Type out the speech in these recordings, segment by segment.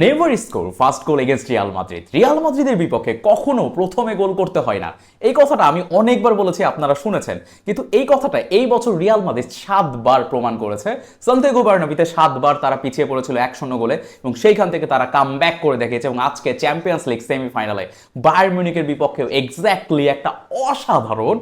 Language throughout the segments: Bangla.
Never score first goal against Real Madrid Real মাদ্রিদের বিপক্ষে কখনো প্রথমে গোল করতে হয় না। এই কথাটা আমি অনেকবার বলেছি, আপনারা শুনেছেন। কিন্তু এই কথাটা এই বছর রিয়াল মাদ্রিদ সাতবার প্রমাণ করেছে। সান্তিয়াগো বার্নাবিতে সাতবার তারা পিছিয়ে পড়েছিল এক শূন্য গোলে এবং সেইখান থেকে তারা কাম ব্যাক করে দেখিয়েছে এবং আজকে চ্যাম্পিয়ন্স লিগ সেমিফাইনালে বায়ার মিউনিকের বিপক্ষেও এক্স্যাক্টলি একটা অসাধারণ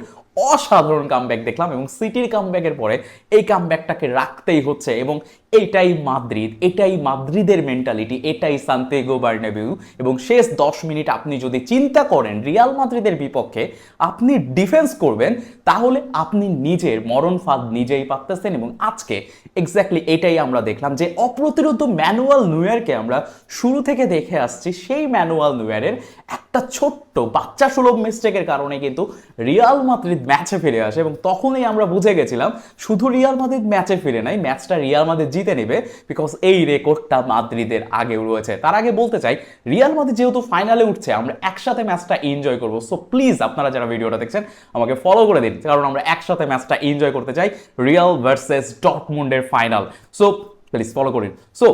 অসাধারণ কামব্যাক দেখলাম এবং সিটির কামব্যাকের পরে এই কামব্যাকটাকে রাখতেই হচ্ছে এবং এটাই মাদ্রিদ, এটাই মাদ্রিদের মেন্টালিটি এটাই সান্তেগো বার্নেবিউ। এবং শেষ দশ মিনিট আপনি যদি চিন্তা করেন রিয়াল মাদ্রিদের বিপক্ষে, আপনি ডিফেন্স করবেন, তাহলে আপনি নিজের মরণ ফাঁদ নিজেই পাচ্তেছেন এবং আজকে এক্স্যাক্টলি এটাই আমরা দেখলাম যে অপ্রতিরোধ ম্যানুয়াল নুয়ারকে আমরা শুরু থেকে দেখে আসছি। সেই ম্যানুয়াল নুয়ারের একটা ছোট্ট বাচ্চা সুলভ মিস্টেকের কারণে কিন্তু রিয়াল মাদ্রিদ ম্যাচে ফিরে আসে এবং তখনই আমরা বুঝে গেছিলাম, শুধু রিয়াল মাদ্রিদ ম্যাচে ফিরে নাই ম্যাচটা রিয়াল মাদ্রিদ জিতে নেবে বিকজ এই রেকর্ডটা মাদ্রিদের আগেও রয়েছে। তার আগে বলতে চাই, রিয়াল মাদ্রিদ যেহেতু ফাইনালে উঠছে, আমরা একসাথে ম্যাচটা এনজয় করব। সো প্লিজ আপনারা যারা ভিডিওটা দেখছেন, আমাকে ফলো করে দিন, কারণ আমরা একসাথে ম্যাচটা এনজয় করতে চাই রিয়াল ভার্সেস ডটমুন্ডের ফাইনাল সো প্লিজ ফলো করুন সো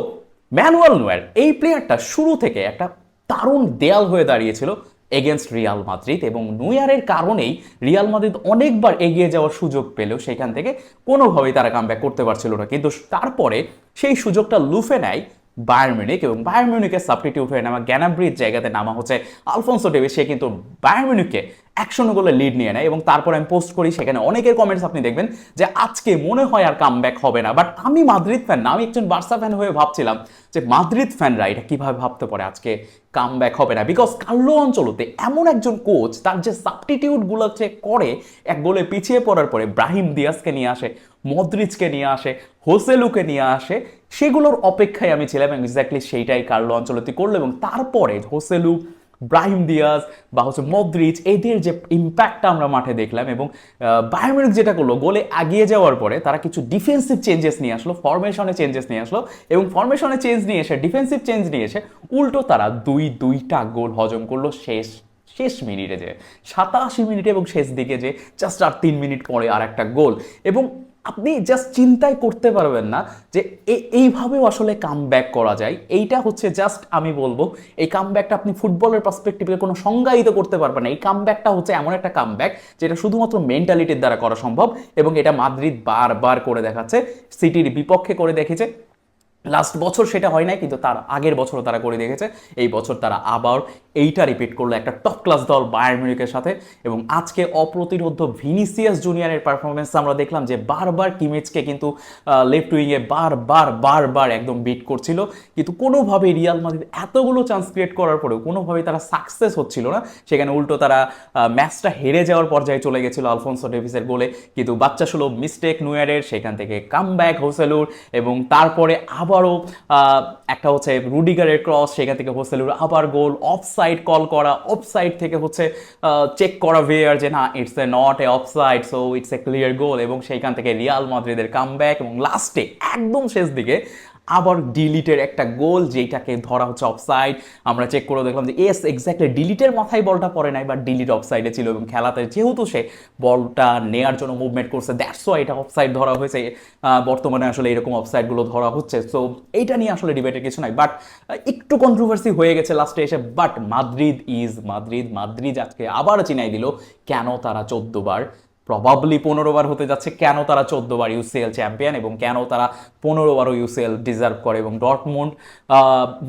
ম্যানুয়াল নোয়ার এই প্লেয়ারটা শুরু থেকে একটা দারুণ দেয়াল হয়ে দাঁড়িয়েছিল। এগেনস্ট রিয়াল মাদ্রিদ এবং নুয়ারের কারণেই রিয়াল মাদ্রিদ অনেকবার এগিয়ে যাওয়ার সুযোগ পেলেও সেখান থেকে কোনোভাবেই তারা কামব্যাক করতে পারছিল না। কিন্তু তারপরে সেই সুযোগটা লুফে নেয় বায়ার মিউনিক এবং বায়ার মিউনিকের সাবস্টিটিউট হয়ে নামা জ্ঞানাব্রিজ জায়গাতে নামা হচ্ছে আলফোনসো ডেভিস সে কিন্তু বায়ার মিউনিককে একশো গোলে লিড নিয়ে নেয় এবং তারপর আমি পোস্ট করি সেখানে। অনেকের কমেন্টস আপনি দেখবেন যে, আজকে মনে হয় আর কাম হবে না। বাট আমি মাদ্রিদ ফ্যান না, আমি একজন বার্সা ফ্যান হয়ে ভাবছিলাম যে মাদ্রিদ ফ্যানরা এটা কীভাবে ভাবতে পারে? আজকে কাম হবে না। বিকজ কার্লো অঞ্চলতে এমন একজন কোচ তার যে সাবস্টিটিউটগুলো যে করে, এক গোলে পিছিয়ে পড়ার পরে ব্রাহিম দিয়াসকে নিয়ে আসে মদ্রিজকে নিয়ে আসে হোসেলুকে নিয়ে আসে, সেগুলোর অপেক্ষায় আমি ছিলাম। এক্স্যাক্টলি সেইটাই কার্লো অঞ্চলতি করল এবং তারপরে হোসেলু ব্রাহিম দিয়াজ বা হচ্ছে মদ্রিচ, এদের যে ইম্প্যাক্টটা আমরা মাঠে দেখলাম এবং বায়োমিনিক যেটা করল, গোলে এগিয়ে যাওয়ার পরে তারা কিছু ডিফেন্সিভ চেঞ্জেস নিয়ে আসলো ফরমেশনে চেঞ্জেস নিয়ে আসলো এবং ফরমেশনে চেঞ্জ নিয়ে এসে ডিফেন্সিভ চেঞ্জ নিয়ে এসে উল্টো তারা দুই দুইটা গোল হজম করল শেষ শেষ মিনিটে যে, সাতাশি মিনিটে এবং শেষ দিকে যে জাস্ট আর তিন মিনিট পরে আর একটা গোল এবং আপনি জাস্ট চিন্তাই করতে পারবেন না যে এইভাবেও আসলে কাম করা যায়। এইটা হচ্ছে জাস্ট আমি বলব, এই কাম আপনি ফুটবলের পার্সপেক্টিভে কোনো সংজ্ঞায়িত করতে পারবেন না। এই কাম হচ্ছে এমন একটা কাম যেটা শুধুমাত্র মেন্টালিটির দ্বারা করা সম্ভব এবং এটা মাদ্রিদ বারবার করে দেখাচ্ছে সিটির বিপক্ষে করে দেখেছে। লাস্ট বছর সেটা হয় নাই, কিন্তু তার আগের বছরও তারা করে দেখেছে। এই বছর তারা আবার এইটা রিপিট করল একটা টপ ক্লাস দল বায়ার মিউনিকের সাথে। এবং আজকে অপ্রতিরোধ ভিনিসিয়াস জুনিয়রের পারফরমেন্স আমরা দেখলাম যে বারবার কিমেজকে কিন্তু লেফট উইংয়ে বারবার বারবার একদম বিট করছিল। কিন্তু কোনোভাবে রিয়াল মাদ্রিদ এতগুলো চান্স ক্রিয়েট করার পরেও কোনোভাবেই তারা সাকসেস হচ্ছিল না। সেখানে উল্টো তারা ম্যাচটা হেরে যাওয়ার পর্যায়ে চলে গেছিল আলফোনসো ডেভিসের গোলে। কিন্তু বাচ্চা সুলভ মিস্টেক নুয়ারের সেখান থেকে কাম ব্যাক হোসেলুর। এবং তারপরে আবারও একটা হচ্ছে রুডিগারের ক্রস সেখান থেকে হোসেলুর আবার গোল অফ সাইড কল করা অফ সাইড থেকে হচ্ছে চেক করা ভেয়ার যে না it's a not a offside so it's a clear goal এবং সেইখান থেকে রিয়াল মাদ্রিদের কাম ব্যাক এবং লাস্টে একদম শেষ দিকে আবার ডিলিটের একটা গোল যেটাকে ধরা হচ্ছে অফসাইড আমরা চেক করে দেখলাম যে এস এক্স্যাক্টলি ডিলিটের মাথায় বলটা পড়ে নাই বা ডিলিট অফসাইডে ছিল এবং খেলাতে যেহেতু সে বলটা নেয়ার জন্য মুভমেন্ট করছে দ্যাটস ওয়াই এটা অফসাইড ধরা হয়েছে। বর্তমানে আসলে এরকম অফসাইডগুলো ধরা হচ্ছে। সো এইটা নিয়ে আসলে ডিবেটের কিছু নাই বাট একটু কন্ট্রোভার্সি হয়ে গেছে লাস্টে এসে but Madrid is Madrid Madrid আজকে আবার চিনাই দিল, কেন তারা চোদ্দ বার প্রবাবলি পনেরো বার হতে যাচ্ছে কেন তারা চোদ্দ বার ইউসিএল চ্যাম্পিয়ন এবং কেন তারা পনেরো বারও ইউসিএল ডিজার্ভ করে এবং ডটমুন্ড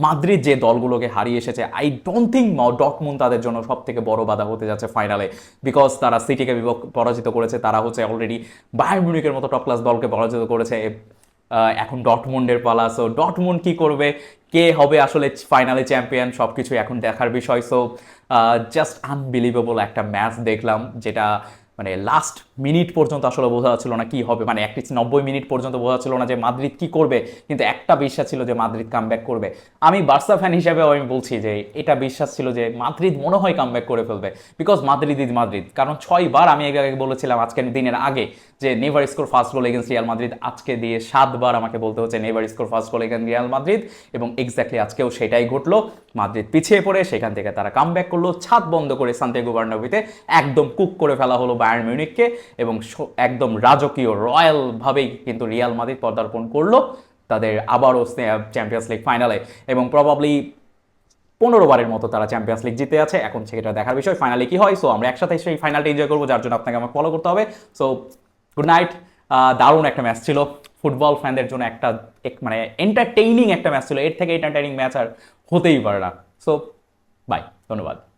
মাদ্রিদ যে দলগুলোকে হারিয়ে এসেছে আই ডোন্ট থিঙ্ক ডটমুন্ড তাদের জন্য সব থেকে বড় বাধা হতে যাচ্ছে ফাইনালে বিকজ তারা সিটিকে পরাজিত করেছে, তারা হচ্ছে অলরেডি বায়ার মিউনিকের মতো টপ ক্লাস দলকে পরাজিত করেছে এখন ডটমুন্ডের পালা সো ডটমুন্ড কী করবে, কে হবে আসলে ফাইনালে চ্যাম্পিয়ন সব কিছু এখন দেখার বিষয় সো জাস্ট আনবিলিভেবল একটা ম্যাচ দেখলাম, যেটা মানে লাস্ট মিনিট পর্যন্ত আসলে বোঝা যাচ্ছিল না কি হবে। মানে অ্যাটলিস্ট নব্বই মিনিট পর্যন্ত বোঝা যাচ্ছিল না যে মাদ্রিদ কি করবে, কিন্তু একটা বিশ্বাস ছিল যে মাদ্রিদ কামব্যাক করবে। আমি বার্সা ফ্যান হিসেবেও আমি বলছি যে এটা বিশ্বাস ছিল যে মাদ্রিদ মনে হয় কামব্যাক করে ফেলবে বিকজ মাদ্রিদ ইজ মাদ্রিদ। কারণ ছয়বার আমি আগে বলেছিলাম আজকের দিনের আগে যে never score first goal against Real Madrid আজকে দিয়ে সাতবার আমাকে বলতে হচ্ছে never score first goal against Real Madrid এবং এক্স্যাক্টলি আজকেও সেটাই ঘটলো। মাদ্রিদ পিছিয়ে পড়ে, সেখান থেকে তারা কামব্যাক করল। ছাদ বন্ধ করে সান্তিয়াগো বার্নাবিতে একদম কুক করে ফেলা হলো বায়ার মিউনিককে এবং একদম রাজকীয় রয়্যালভাবেই কিন্তু রিয়াল মাদ্রিদ পদার্পণ করল তাদের আবারও চ্যাম্পিয়ন্স লিগ ফাইনালে এবং প্রবাবলি পনেরো বারের মতো তারা চ্যাম্পিয়ন্স লিগ জিতে আছে। এখন সেটা দেখার বিষয় ফাইনালে কি হয়? সো আমরা একসাথে সেই ফাইনালটা এনজয় করব, যার জন্য আপনাকে আমাকে ফলো করতে হবে। সো গুড নাইট দারুণ একটা ম্যাচ ছিল। ফুটবল ফ্যানদের জন্য একটা এক- মানে এন্টারটেইনিং একটা ম্যাচ ছিল। এর থেকে এন্টারটেইনিং ম্যাচ আর হতেই পারে না। সো বাই ধন্যবাদ।